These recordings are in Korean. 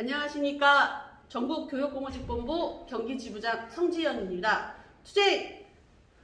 안녕하십니까. 전국교육공무직본부 경기지부장 성지연입니다. 투쟁!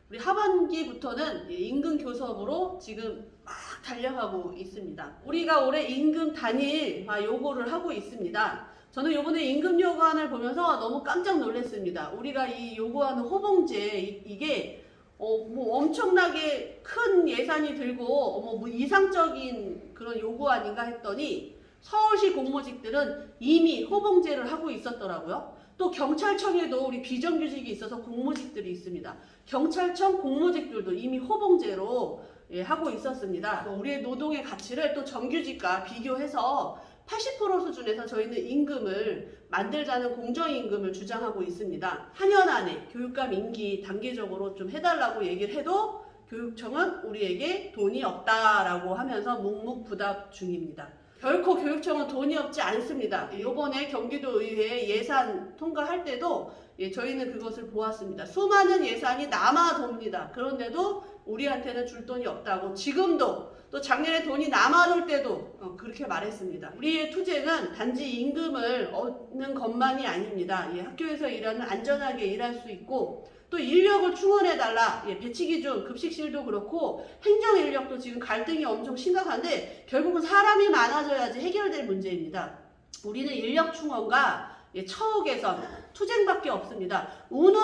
우리 하반기부터는 임금 교섭으로 지금 막 달려가고 있습니다. 우리가 올해 임금 단일화 요구를 하고 있습니다. 저는 이번에 임금 요구안을 보면서 너무 깜짝 놀랐습니다. 우리가 이 요구하는 호봉제 이- 이게 어, 뭐 엄청나게 큰 예산이 들고 어머 뭐 이상적인 그런 요구안인가 했더니 서울시 공무직들은 이미 호봉제를 하고 있었더라고요. 또 경찰청에도 우리 비정규직이 있어서 공무직들이 있습니다. 경찰청 공무직들도 이미 호봉제로 예, 하고 있었습니다. 또 우리의 노동의 가치를 또 정규직과 비교해서 80% 수준에서 저희는 임금을 만들자는 공정임금을 주장하고 있습니다. 한 년 안에 교육감 임기 단계적으로 좀 해달라고 얘기를 해도 교육청은 우리에게 돈이 없다라고 하면서 묵묵부답 중입니다. 결코 교육청은 돈이 없지 않습니다. 이번에 경기도 의회 예산 통과할 때도 예, 저희는 그것을 보았습니다. 수많은 예산이 남아 돕니다. 그런데도 우리한테는 줄 돈이 없다고 지금도 또 작년에 돈이 남아 돌 때도 어, 그렇게 말했습니다. 우리의 투쟁은 단지 임금을 얻는 것만이 아닙니다. 예, 학교에서 일하는 안전하게 일할 수 있고 또 인력을 충원해달라. 예, 배치 기준, 급식실도 그렇고 행정 인력도 지금 갈등이 엄청 심각한데 결국은 사람이 많아져야지 해결될 문제입니다. 우리는 인력 충원과 예, 처우 개선, 투쟁밖에 없습니다.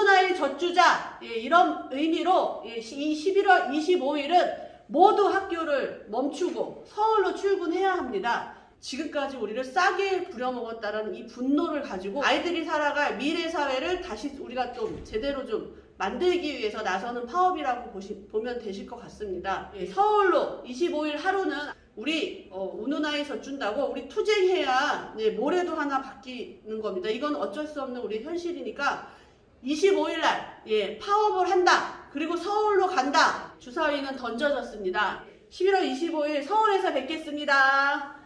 아이 젖주자 예, 이런 의미로 예, 시- 이 11월 25일은 모두 학교를 멈추고 서울로 출근해야 합니다. 지금까지 우리를 싸게 부려먹었다는 이 분노를 가지고 아이들이 살아갈 미래 사회를 다시 우리가 좀 제대로 좀 만들기 위해서 나서는 파업이라고 보시, 보면 되실 것 같습니다. 예, 서울로 25일 하루는 우리 어, 우는 아이 젖준다고 우리 투쟁해야 네, 모레도 하나 바뀌는 겁니다. 이건 어쩔 수 없는 우리 현실이니까 25일 날 예, 파업을 한다. 그리고 서울로 간다. 주사위는 던져졌습니다. 11월 25일 서울에서 뵙겠습니다.